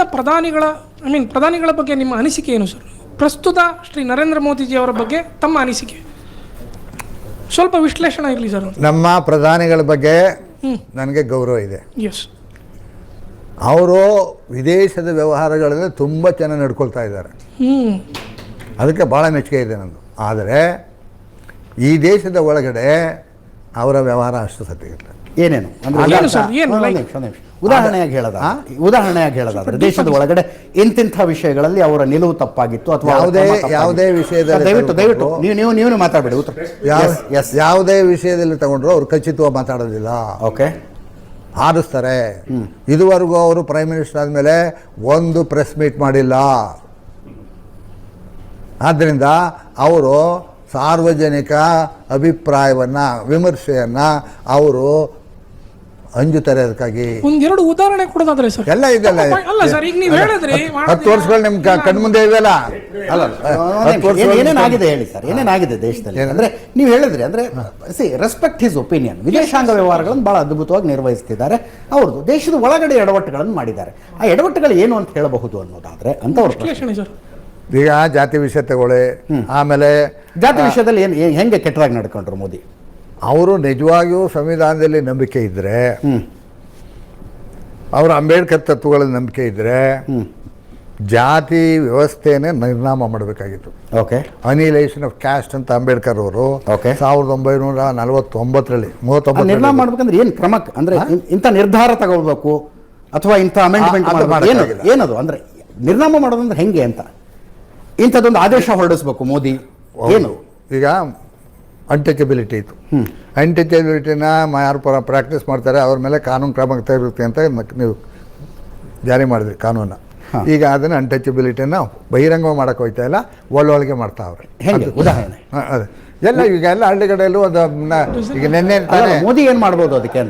ದೇಶದ ಪ್ರಧಾನಿಗಳ I mean ಪ್ರಧಾನಿಗಳ ಬಗ್ಗೆ ನಿಮ್ಮ ಅನಿಸಿಕೆ ಏನು ಸರ್? ಪ್ರಸ್ತುತ ಶ್ರೀ ನರೇಂದ್ರ ಮೋದಿಜಿ ಅವರ ಬಗ್ಗೆ ತಮ್ಮ ಅನಿಸಿಕೆ. ಸ್ವಲ್ಪ ವಿಶ್ಲೇಷಣೆ ಇರಲಿ ಸರ್ ನಮ್ಮ ಪ್ರಧಾನಿಗಳ ಬಗ್ಗೆ ನನಗೆ ಗೌರವ ಇದೆ. ಎಸ್ ಅವರು ವಿದೇಶದ ವ್ಯವಹಾರಗಳಲ್ಲಿ ತುಂಬ ಚೆನ್ನಾಗಿ ನಡ್ಕೊಳ್ತಾ ಇದ್ದಾರೆ. ಅದಕ್ಕೆ ಭಾಳ ಮೆಚ್ಚುಗೆ ಇದೆ ನಂದು. ಆದರೆ ಈ ದೇಶದ ಒಳಗಡೆ ಅವರ ವ್ಯವಹಾರ ಅಷ್ಟು ಸತ್ಯ ಏನೇನು? ಅಂದ್ರೆ. ಉದಾಹರಣೆಯಾಗಿ ಹೇಳದ? ಉದಾಹರಣೆಯಾಗಿ ಹೇಳೋದಾದ್ರೆ ದೇಶದ ಒಳಗಡೆ ಇಂತಿಂಥ ವಿಷಯಗಳಲ್ಲಿ ಅವರ ನಿಲುವು ತಪ್ಪಾಗಿತ್ತು ಅಥವಾ ಯಾವುದೇ- ಯಾವುದೇ ವಿಷಯದಲ್ಲಿ ದಯವಿಟ್ಟು ದಯವಿಟ್ಟು ನೀವು ನೀವು ನೀವು ಮಾತಾಡಬೇಡಿ ಉತ್ತರ. ಎಸ್. ಯಾವುದೇ ವಿಷಯದಲ್ಲಿ ತಗೊಂಡ್ರು ಅವ್ರು ಖಚಿತವಾಗಿ ಮಾತಾಡೋದಿಲ್ಲ. ಓಕೆ ಆರಿಸ್ತಾರೆ ಇದುವರೆಗೂ ಅವರು ಪ್ರೈಮ್ ಮಿನಿಸ್ಟರ್ ಆದಮೇಲೆ ಒಂದು ಪ್ರೆಸ್ ಮೀಟ್ ಮಾಡಿಲ್ಲ. ಆದ್ದರಿಂದ ಅವರು ಸಾರ್ವಜನಿಕ ಅಭಿಪ್ರಾಯವನ್ನು ವಿಮರ್ಶೆಯನ್ನು ಅವರು ಅಂಜುತ್ತಾರೆ ಅದಕ್ಕಾಗಿ ಒಂದೆರಡು ಉದಾಹರಣೆ ಕೊಡೋದಾದ್ರೆ ಸರ್. ಎಲ್ಲ ಇದೆಲ್ಲ ಅಲ್ಲ ಸರ್ ಈಗ ನೀವು ಹೇಳಿದ್ರಿ ಹತ್ತು ವರ್ಷಗಳು ನಿಮ್ಮ ಕ- ಕಣ್ಮುಂದೆ ಇವೆಲ್ಲ ಅಲ್ಲ ಹತ್ತು ವರ್ಷ ಏನೇನಾಗಿದೆ ಹೇಳಿ ಸರ್ ಏನೇನಾಗಿದೆ ದೇಶದಲ್ಲಿ? ಅಂದ್ರೆ ನೀವು ಹೇಳಿದ್ರಿ ಅಂದ್ರೆ ಸಿ ರೆಸ್ಪೆಕ್ಟ್ ಹಿಸ್ ಒಪಿನಿಯನ್ ವಿದೇಶಾಂಗ ವ್ಯವಹಾರಗಳನ್ನು ಬಹಳ ಅದ್ಭುತವಾಗಿ ನಿರ್ವಹಿಸ್ತಿದ್ದಾರೆ. ಅವ್ರದ್ದು ದೇಶದ ಒಳಗಡೆ ಎಡವಟ್ಟುಗಳನ್ನು ಮಾಡಿದ್ದಾರೆ. ಆ ಎಡವಟ್ಟುಗಳು ಏನು ಅಂತ ಹೇಳಬಹುದು ಅನ್ನೋದಾದ್ರೆ ಅಂತ ಅವ್ರ ವಿಶ್ಲೇಷಣೆ ಸರ್. ಈಗ ಜಾತಿ ವಿಷಯ ತಗೊಳ್ಳಿ ಆಮೇಲೆ ಜಾತಿ ವಿಷಯದಲ್ಲಿ ಏನು ಹೆಂಗೆ ಕೆಟ್ಟದಾಗಿ ನಡ್ಕೊಂಡ್ರು ಮೋದಿ? ಅವರು ನಿಜವಾಗಿಯೂ ಸಂವಿಧಾನದಲ್ಲಿ ನಂಬಿಕೆ ಇದ್ದರೆ ಅವರು ಅಂಬೇಡ್ಕರ್ ತತ್ವಗಳ ನಂಬಿಕೆ ಇದ್ದರೆ ಜಾತಿ ವ್ಯವಸ್ಥೆನೇ ನಿರ್ನಾಮ ಮಾಡಬೇಕಾಗಿತ್ತು. ಓಕೆ. ಅನಿಲೇಷನ್ ಆಫ್ ಕ್ಯಾಸ್ಟ್ ಅಂತ ಅಂಬೇಡ್ಕರ್ ಅವರು ಓಕೆ. ಸಾವಿರದ ಒಂಬೈನೂರ ನಲವತ್ತೊಂಬತ್ತರಲ್ಲಿ ಮೂವತ್ತೊಂಬತ್ತು ನಿರ್ನಾಮ ಮಾಡ್ಬೇಕಂದ್ರೆ ಏನು ಕ್ರಮ ಅಂದ್ರೆ ಇಂಥ ನಿರ್ಧಾರ ತಗೊಳ್ಬೇಕು ಅಥವಾ ಇಂಥ ಅಮೆಂಡ್ಮೆಂಟ್ ಏನದು. ಏನದು? ಅಂದ್ರೆ ನಿರ್ನಾಮ ಮಾಡೋದಂದ್ರೆ ಹೆಂಗೆ ಅಂತ? ಇಂಥದ್ದೊಂದು ಆದೇಶ ಹೊರಡಿಸ್ಬೇಕು ಮೋದಿ. ಏನು? ಈಗ ಅನ್ಟಚಬಿಲಿಟಿ ಇತ್ತು. ಅನ್ಟಚಬಿಲಿಟಿನ ಯಾರು ಪರ ಪ್ರಾಕ್ಟೀಸ್ ಮಾಡ್ತಾರೆ ಅವ್ರ ಮೇಲೆ ಕಾನೂನು ಕ್ರಮ ತೆಗೆದಿರುತ್ತೆ ಅಂತ ನೀವು ಜಾರಿ ಮಾಡಿದ್ರಿ ಕಾನೂನ. ಈಗ ಅದನ್ನು ಅನ್ಟಚಬಿಲಿಟಿನ ಬಹಿರಂಗ ಮಾಡಕ್ಕೆ ಹೋಗ್ತಾ ಇಲ್ಲ ಒಳ್ಳೊಳಗೆ ಮಾಡ್ತಾವ್ರೆ ಅವ್ರೆ. ಉದಾಹರಣೆ. ಅದೇ. ಎಲ್ಲ ಈಗ ಎಲ್ಲ ಹಳ್ಳಿಗಡೆಯಲ್ಲೂ ಒಂದು ಈಗ ನಿನ್ನೆ ಮೋದಿ ಏನು ಮಾಡ್ಬೋದು ಅದಕ್ಕೆ